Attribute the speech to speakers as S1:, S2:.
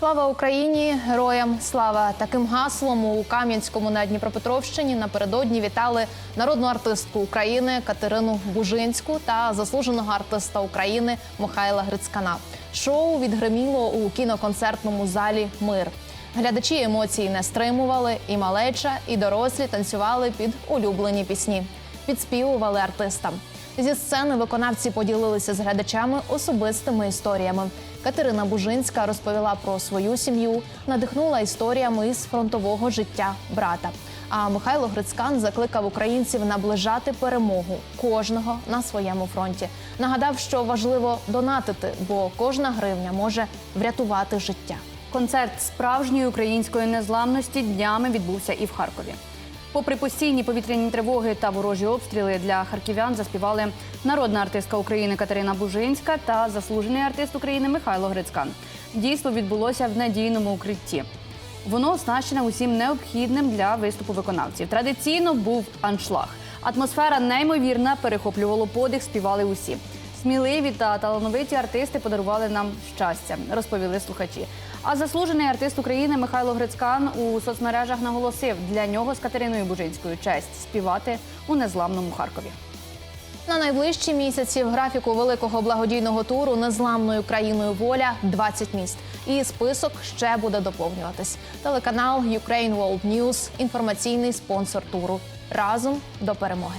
S1: Слава Україні! Героям слава! Таким гаслом у Кам'янському на Дніпропетровщині напередодні вітали народну артистку України Катерину Бужинську та заслуженого артиста України Михайла Грицькана. Шоу відгриміло у кіноконцертному залі Мир. Глядачі емоцій не стримували, і малеча, і дорослі танцювали під улюблені пісні, підспівували артистам. Зі сцени виконавці поділилися з глядачами особистими історіями. Катерина Бужинська розповіла про свою сім'ю, надихнула історіями із фронтового життя брата. А Михайло Грицькан закликав українців наближати перемогу кожного на своєму фронті. Нагадав, що важливо донатити, бо кожна гривня може врятувати життя.
S2: Концерт справжньої української незламності днями відбувся і в Харкові. Попри постійні повітряні тривоги та ворожі обстріли для харків'ян заспівали народна артистка України Катерина Бужинська та заслужений артист України Михайло Грицькан. Дійство відбулося в надійному укритті. Воно оснащене усім необхідним для виступу виконавців. Традиційно був аншлаг. Атмосфера неймовірна, перехоплювало подих, співали усі. Сміливі та талановиті артисти подарували нам щастя, розповіли слухачі. А заслужений артист України Михайло Грицькан у соцмережах наголосив, для нього з Катериною Бужинською честь співати у незламному Харкові.
S1: На найближчі місяці в графіку великого благодійного туру незламною країною воля 20 міст. І список ще буде доповнюватись. Телеканал Ukraine World News – інформаційний спонсор туру. Разом до перемоги.